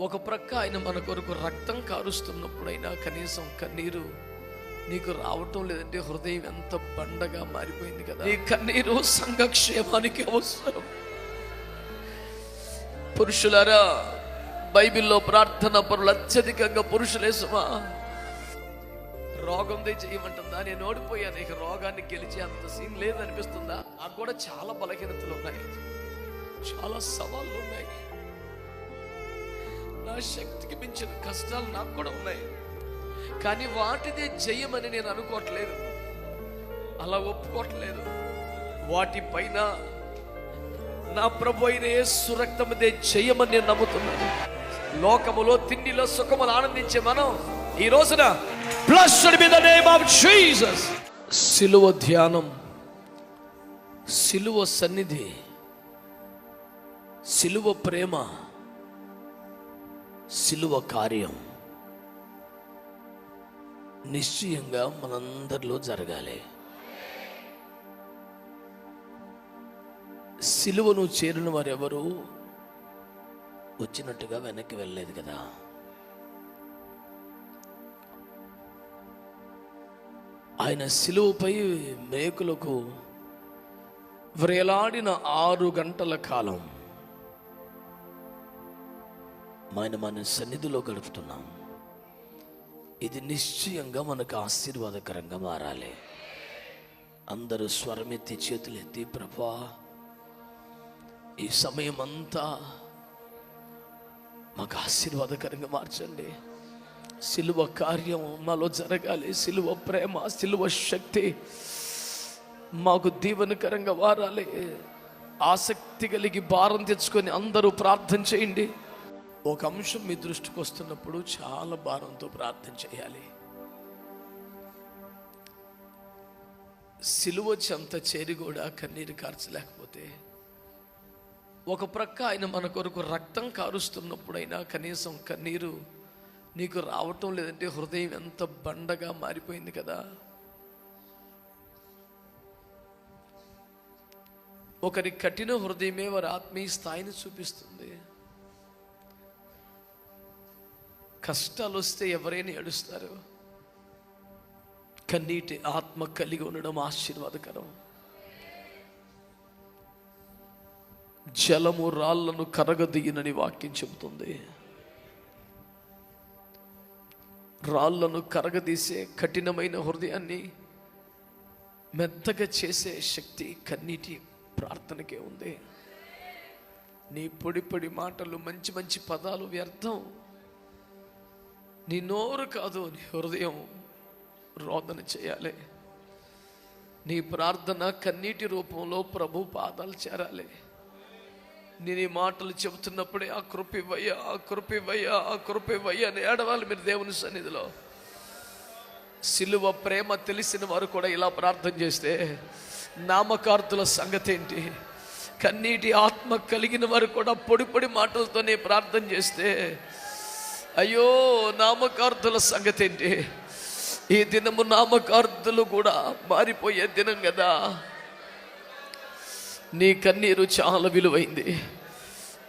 ఒక ప్రక్క ఆయన మన కొరకు రక్తం కారుస్తున్నప్పుడైనా కనీసం కన్నీరు నీకు రావటం లేదంటే హృదయం ఎంత బండగా మారిపోయింది కదా. నీ కన్నీరు సంఘక్షేమానికి అవసరం. పురుషులారా బైబిల్లో ప్రార్థన పరులు అత్యధికంగా పురుషులేసమా రోగం చేయమంటుందా? నేను ఓడిపోయాను ఇక రోగాన్ని గెలిచి అంత సీన్ లేదనిపిస్తుందా? నాకు కూడా చాలా బలహీనతలు ఉన్నాయి. చాలా సవాళ్ళు ఉన్నాయి. నా శక్తికి మించిన కష్టాలు నాకు కూడా ఉన్నాయి. కానీ వాటిదే జయమని నేను అనుకోవట్లేదు. అలా ఒప్పుకోవట్లేదు. వాటిపైన నా ప్రభు అయిన యేసు రక్తముదే జయమని నేను నమ్ముతున్నాను. లోకములో తిండిలో సుఖములు ఆనందించే మనం ఈ రోజున ప్లస్ నేమ్ ఆఫ్ జీసస్ సిలువ ధ్యానం సిలువ సన్నిధి సిలువ ప్రేమ సిలువ కార్యం నిశ్చయంగా మనందరిలో జరగాలి. సిలువను చేరిన వారెవరు వచ్చినట్టుగా వెనక్కి వెళ్ళలేదు కదా. ఆయన సిలువపై మేకులకు వ్రేలాడిన ఆరు గంటల కాలం ఆయన మన సన్నిధిలో గడుపుతున్నాం. ఇది నిశ్చయంగా మనకు ఆశీర్వాదకరంగా మారాలి. అందరూ స్వరమెత్తి చేతులెత్తి ప్రభా ఈ సమయం అంతా మాకు ఆశీర్వాదకరంగా మార్చండి. సిలువ కార్యం మాలో జరగాలి. సిలువ ప్రేమ సిలువ శక్తి మాకు దీవెనకరంగా వారాలి ఆసక్తి కలిగి భారం తెచ్చుకొని అందరూ ప్రార్థన చేయండి. ఒక అంశం మీ దృష్టికి వస్తున్నప్పుడు చాలా భారంతో ప్రార్థన చేయాలి. సిలువ చెంత చేరి కూడా కన్నీరు కార్చలేకపోతే ఒక ప్రక్క ఆయన మన కొరకు రక్తం కారుస్తున్నప్పుడైనా కనీసం కన్నీరు నీకు రావటం లేదంటే హృదయం ఎంత బండగా మారిపోయింది కదా. ఒకరి కఠిన హృదయమే వారి ఆత్మీయ స్థాయిని చూపిస్తుంది. కష్టాలు వస్తే ఎవరైనా ఏడుస్తారు. కన్నీటి ఆత్మ కలిగి ఉండడం ఆశీర్వాదకరం. జలము రాళ్ళను కరగదీయనని వాక్యం చెబుతుంది. రాళ్ళను కరగదీసే కఠినమైన హృదయాన్ని మెత్తగా చేసే శక్తి కన్నీటి ప్రార్థనకే ఉంది. నీ పొడి పొడి మాటలు మంచి మంచి పదాలు వ్యర్థం. నీ నోరు కాదు నీ హృదయం రోదన చేయాలి. నీ ప్రార్థన కన్నీటి రూపంలో ప్రభు పాదాలు చేరాలి. నేను ఈ మాటలు చెబుతున్నప్పుడే ఆ కృపివయ్యా ఆ కృపివయ్యా ఆ కృపివయ్యా అని ఏడవాలి మీరు దేవుని సన్నిధిలో. సిలువ ప్రేమ తెలిసిన వారు కూడా ఇలా ప్రార్థన చేస్తే నామకార్థుల సంగతి ఏంటి? కన్నీటి ఆత్మ కలిగిన వారు కూడా పొడి పొడి మాటలతోనే ప్రార్థన చేస్తే అయ్యో నామకార్థుల సంగతి ఏంటి ఈ దినము నామకార్థులు కూడా మారిపోయే దినం కదా. నీ కన్నీరు చాలా విలువైంది.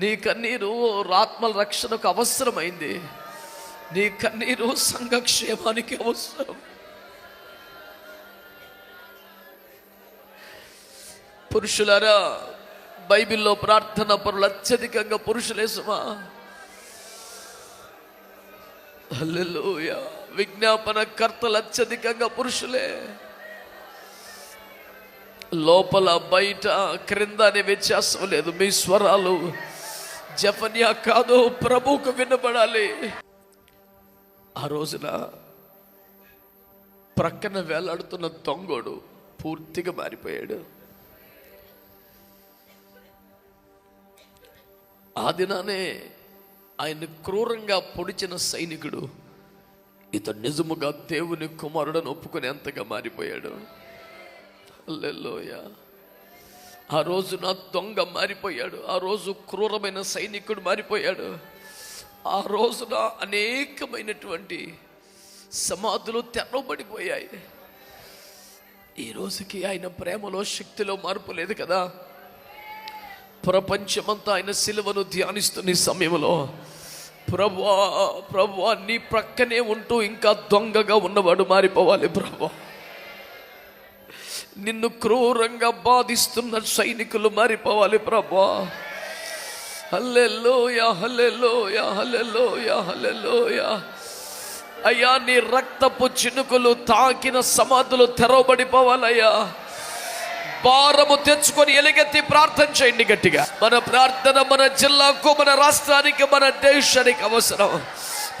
నీ కన్నీరు ఆత్మల రక్షణకు అవసరమైంది. నీ కన్నీరు సంఘక్షేమానికి అవసరం. పురుషులారా బైబిల్లో ప్రార్థన పరులు అత్యధికంగా పురుషులే సుమా. హల్లెలూయా. విజ్ఞాపన కర్తలు అత్యధికంగా పురుషులే. లోపల బయట క్రింద అనే వ్యత్యాసం లేదు. మీ స్వరాలు జపన్యా కాదు ప్రభువుకు వినబడాలి. ఆ రోజున ప్రక్కన వేలాడుతున్న దొంగోడు పూర్తిగా మారిపోయాడు. ఆ దినానే ఆయన క్రూరంగా పొడిచిన సైనికుడు ఇతడు నిజముగా దేవుని కుమారుడని ఒప్పుకొని ఎంతగా మారిపోయాడు. హల్లెలూయా. ఆ రోజు నా దొంగ మారిపోయాడు. ఆ రోజు క్రూరమైన సైనికుడు మారిపోయాడు. ఆ రోజున అనేకమైనటువంటి సమాధులు తెరవబడిపోయాయి. ఈ రోజుకి ఆయన ప్రేమలో శక్తిలో మార్పు లేదు కదా? ప్రపంచమంతా ఆయన సిలువను ధ్యానిస్తున్న ఈ సమయంలో ప్రభా ప్రభా నీ ప్రక్కనే ఉంటూ ఇంకా దొంగగా ఉన్నవాడు మారిపోవాలి ప్రభా నిన్ను క్రూరంగా బాధిస్తున్న సైనికులు మారిపోవాలి ప్రభా హల్లెలూయా హల్లెలూయా హల్లెలూయా హల్లెలూయా. అయ్యా నీ రక్తపు చినుకులు తాకిన సమాధులు తెరవబడిపోవాలయ్యా. భారము తెచ్చుకొని ఎలుగెత్తి ప్రార్థన చేయండి గట్టిగా. మన ప్రార్థన మన జిల్లాకు మన రాష్ట్రానికి మన దేశానికి అవసరం.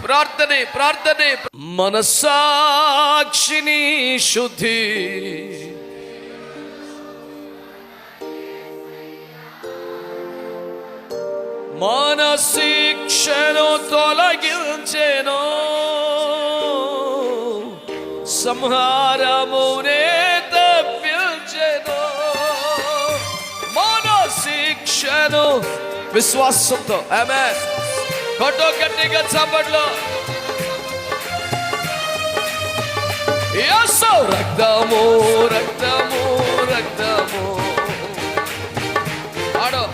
ప్రార్థనే ప్రార్థనే. మన సాక్షిని శుద్ధి. మన శిక్షను తొలగించెను సంహారమునే నేను విశ్వాసంతో. ఆమె కొట్టో గట్టిగా చప్పట్లో రక్తము రక్తము రక్తము. ఆడో.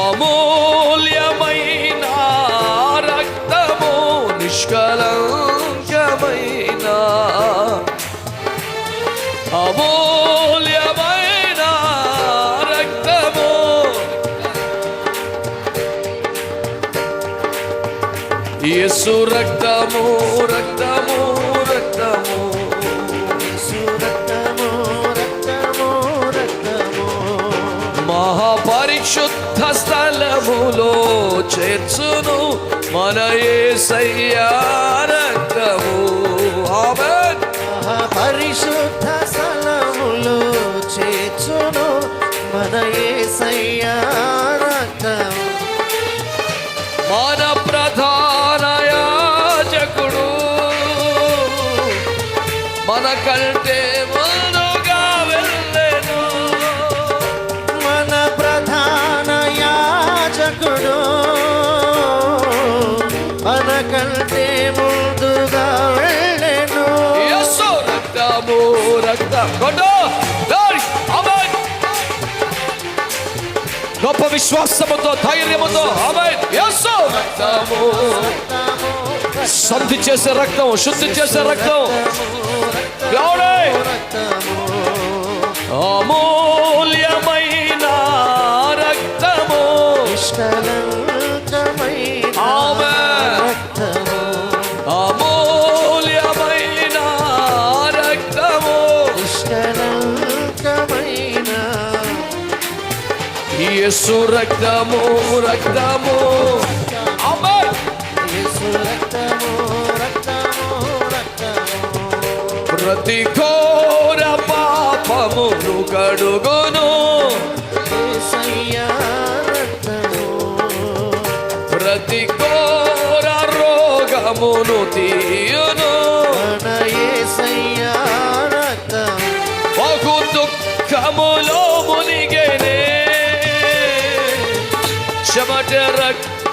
అమూల్యమైన రక్తము నిష్కలంకమైన. అమూల్య యేసు రక్తము రక్తము రక్తము. యేసు రక్తము రక్తము రక్తము. మహాపరిశుద్ధ స్థలములో చేర్చును మన యేసయ్యా రక్తము. ఆమేన్. మహాపరిశుద్ధ కంటే ముందుగా వెళ్ళెను మన ప్రధాన యాజకుడు మన కంటే ముందుగా వెళ్ళెను యేసు రక్తము రక్తం ఆమేన్. గొప్ప విశ్వాసముతో ధైర్యముతో రక్తము శుద్ధి చేసే రక్తం శుద్ధి చేసే రక్తం! అమూల్యమైన రక్తము. రక్తము. అమూల్యమైన రక్తము. యేసు రక్తము రక్తము ప్రతి ఘోర యేసయ్య రక్తము. ప్రతి ఘోర రోగమును తీయును. బహు దుఃఖములో మునిగేనే చెమట రక్తముగా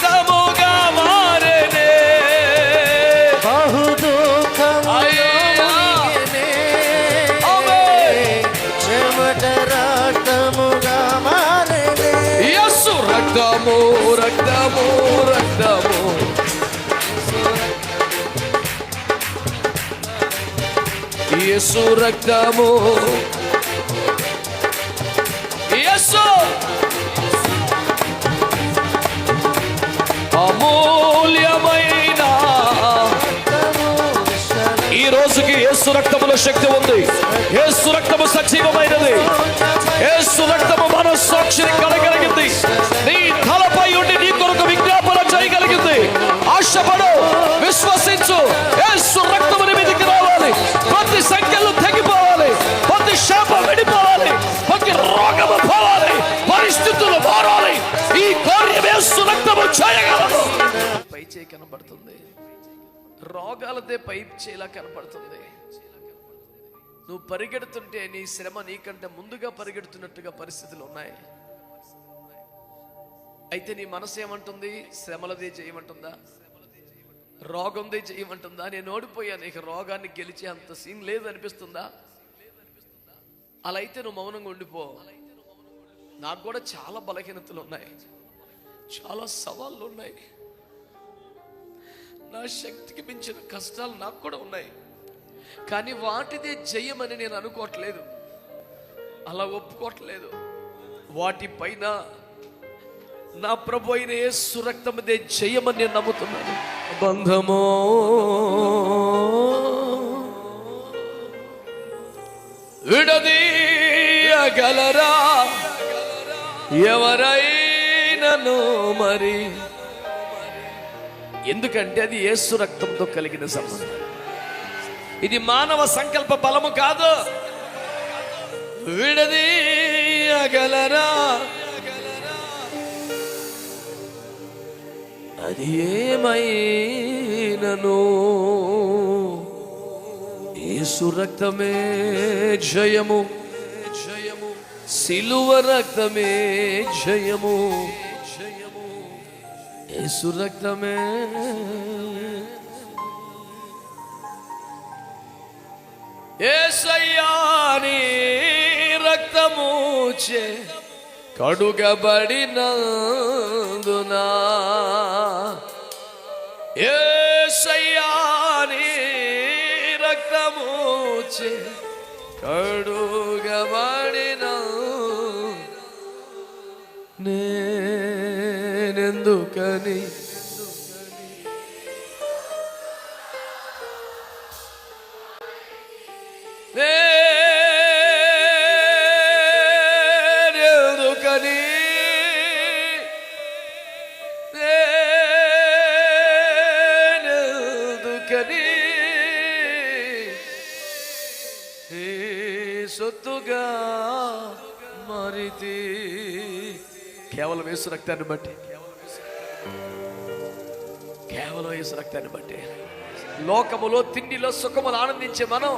రక్తము రక్తము రక్తము. యేసు రక్తము. యేసు! అమూల్యమైన ఈ రోజుకి యేసు రక్తములో శక్తి ఉంది. యేసు రక్తము సజీవమైనది. యేసు రక్తము మన సాక్షిని కలగలిగింది నీ తలపై ఉండి నీ కొరకు విజ్ఞాపన చేయగలిగింది. ఆశపడు విశ్వసించు. యేసు రక్తము నీ రావాలి. ప్రతి సంఖ్యలు తెగిపోవాలి. ప్రతి శాపం విడిపోవాలి. ప్రతి రోగము పోవాలి. పరిస్థితులు మారాలి. ఈ కార్యం యేసు రక్తము చేయగలదు. పై చేయి కనబడుతుంది. రోగాలదే పై చేలా కనపడుతుంది నువ్వు పరిగెడుతుంటే నీ శ్రమ నీకంటే ముందుగా పరిగెడుతున్నట్టుగా పరిస్థితులు ఉన్నాయి. అయితే నీ మనసు ఏమంటుంది? శ్రమలదే చేయమంటుందా? రోగందే చేయమంటుందా? నేను ఓడిపోయాను ఇక రోగాన్ని గెలిచే అంత సీన్ లేదు అనిపిస్తుందా? అలా అయితే నువ్వు మౌనంగా ఉండిపో. నాకు కూడా చాలా బలహీనతలు ఉన్నాయి. చాలా సవాళ్ళు ఉన్నాయి. నా శక్తికి మించిన కష్టాలు నాకు కూడా ఉన్నాయి. కానీ వాటిదే జయమని నేను అనుకోవట్లేదు. అలా ఒప్పుకోవట్లేదు. వాటిపైన నా ప్రభు అయిన యేసు రక్తమదే జయమని నేను నమ్ముతున్నాను. బంధమో విడదీయగలరా? ఎవరైనను మరి? ఎందుకంటే అది యేసు రక్తంతో కలిగిన సంబంధం. ఇది మానవ సంకల్ప బలము కాదు. విడదీయగలరా అది ఏమైనను? ఏసు రక్తమే జయము. జయము సిలువ రక్తమే జయము జయము. ఏసు రక్తమే ఏసయ్యాని రక్తము చే కడుగబడినందునా? ఏసయ్యాని రక్తము చే కేవలం వేసు రక్తాన్ని బట్టి. కేవలం వేసు రక్తాన్ని బట్టి. లోకములో తిండిలో సుఖములు ఆనందించే మనం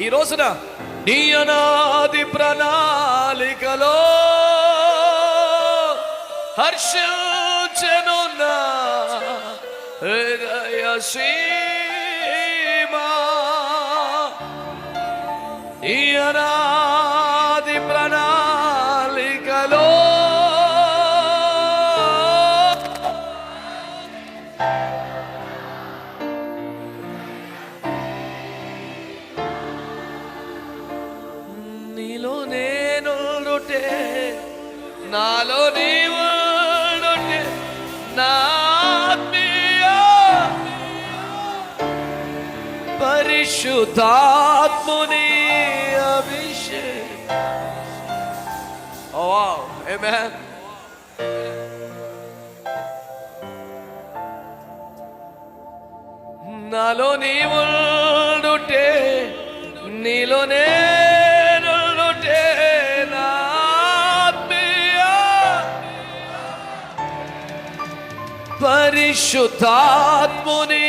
ఈ రోజున నీ అనాది ప్రణాళికలో హర్షించెను హృదయ సీమా నీ పరిశుద్ధాత్ముని అభిషేక్ ఓ వావ్ ఆమేన్ నాలో నీవుండుటే నీలో నేనుండుటే నా ఆత్మీయ పరిశుద్ధాత్ముని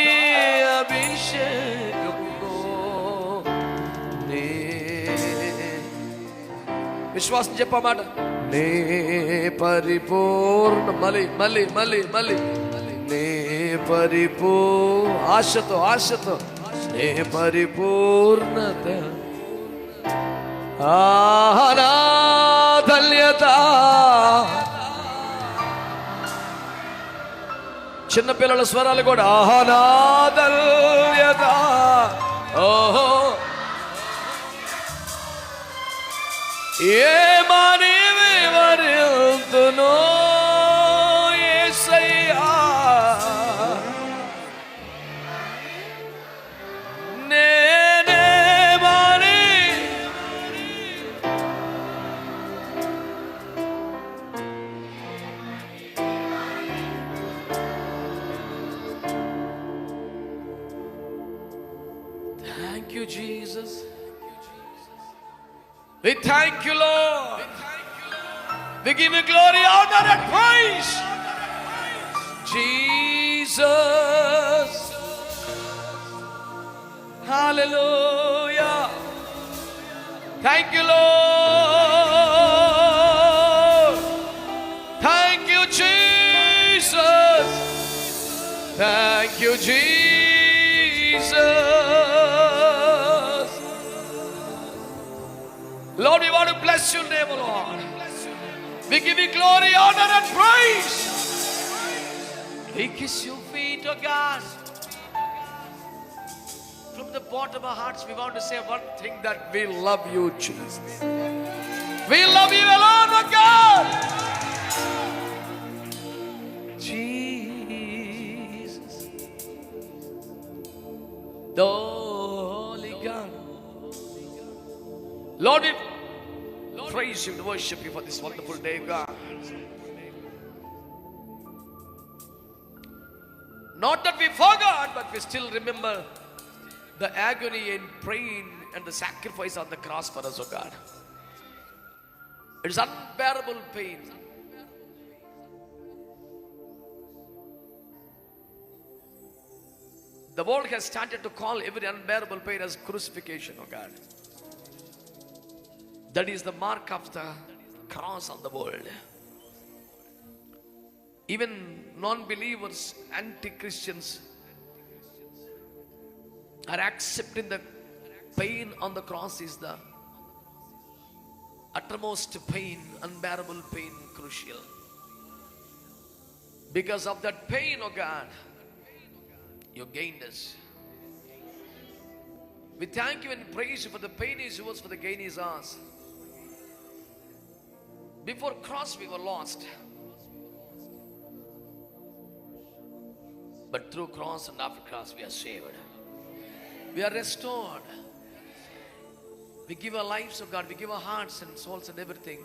విశ్వాసం చెప్పమాట నే పరిపూర్ణ మళ్ళీ మళ్ళీ మళ్ళీ మళ్ళీ. నే పరిపూ ఆశతో ఆశతో. నే పరిపూర్ణత. ఆహనాధల్యత చిన్నపిల్లల స్వరాలు కూడా. ఆహనాదల్యత ఓహో. એ મારી વર્યંતનો Hallelujah. Thank you, Lord. Thank you, Jesus. Thank you, Jesus. Lord, we want to bless your name, Lord. We give you glory, honor, and praise. We kiss your feet, oh God. The bottom of our hearts, we want to say one thing that we love you, Jesus. We love you alone, oh God. Jesus. The Holy God. Lord, we praise you and worship you for this wonderful day, God. Not that we forgot, but we still remember the agony and pain and the sacrifice on the cross for us, oh God. It's unbearable pain. The world has started to call every unbearable pain as crucifixion, oh God. That is the mark of the cross on the world. Even non believers, anti Christians are accepting the pain on the cross is the uttermost pain, unbearable pain, crucial. Because of that pain, oh God, you gained us. We thank you and praise you for the pain is yours, for the gain is ours. Before cross, we were lost. But through cross and after cross, we are saved. We are restored. We give our lives, oh God. We give our hearts and souls and everything.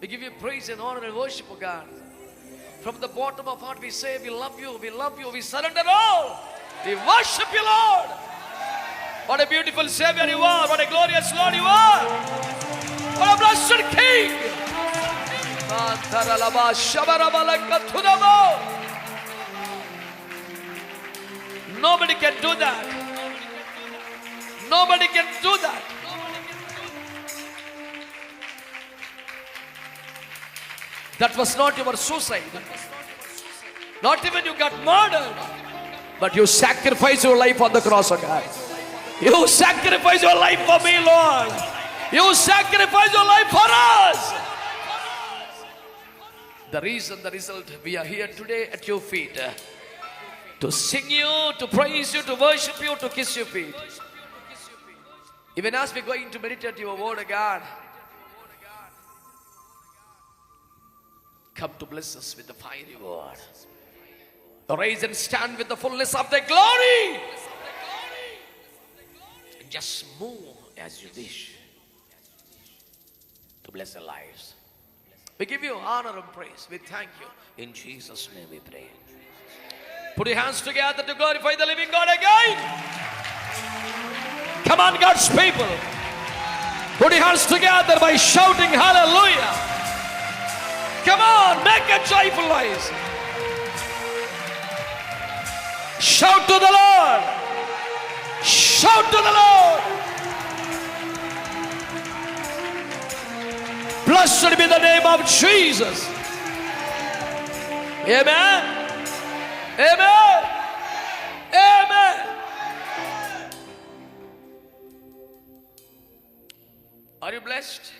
We give you praise and honor and worship, oh God. From the bottom of heart, we say, We love you, we love you, we surrender all. We worship you, Lord. What a beautiful Savior you are. What a glorious Lord you are. What a blessed King. Nobody can do that. Nobody can do that. That was not your suicide. Not even you got murdered. But you sacrificed your life on the cross of God. You sacrificed your life for me, Lord. You sacrificed your life for us. The reason, the result, we are here today at your feet uh, to sing you, to praise you, to worship you, to kiss your feet. Even as we're going to meditate your God, come to bless us with the fiery word. Rise and stand with the fullness of the glory. And just move as you wish to bless our lives. We give you honor and praise. We thank you. In Jesus' name we pray. Put your hands together to glorify the living God again. Come on, God's people. Put your hands together by shouting hallelujah. Come on, make a joyful noise. Shout to the Lord. Shout to the Lord. Blessed be the name of Jesus. Amen. Amen. Amen. Are you blessed?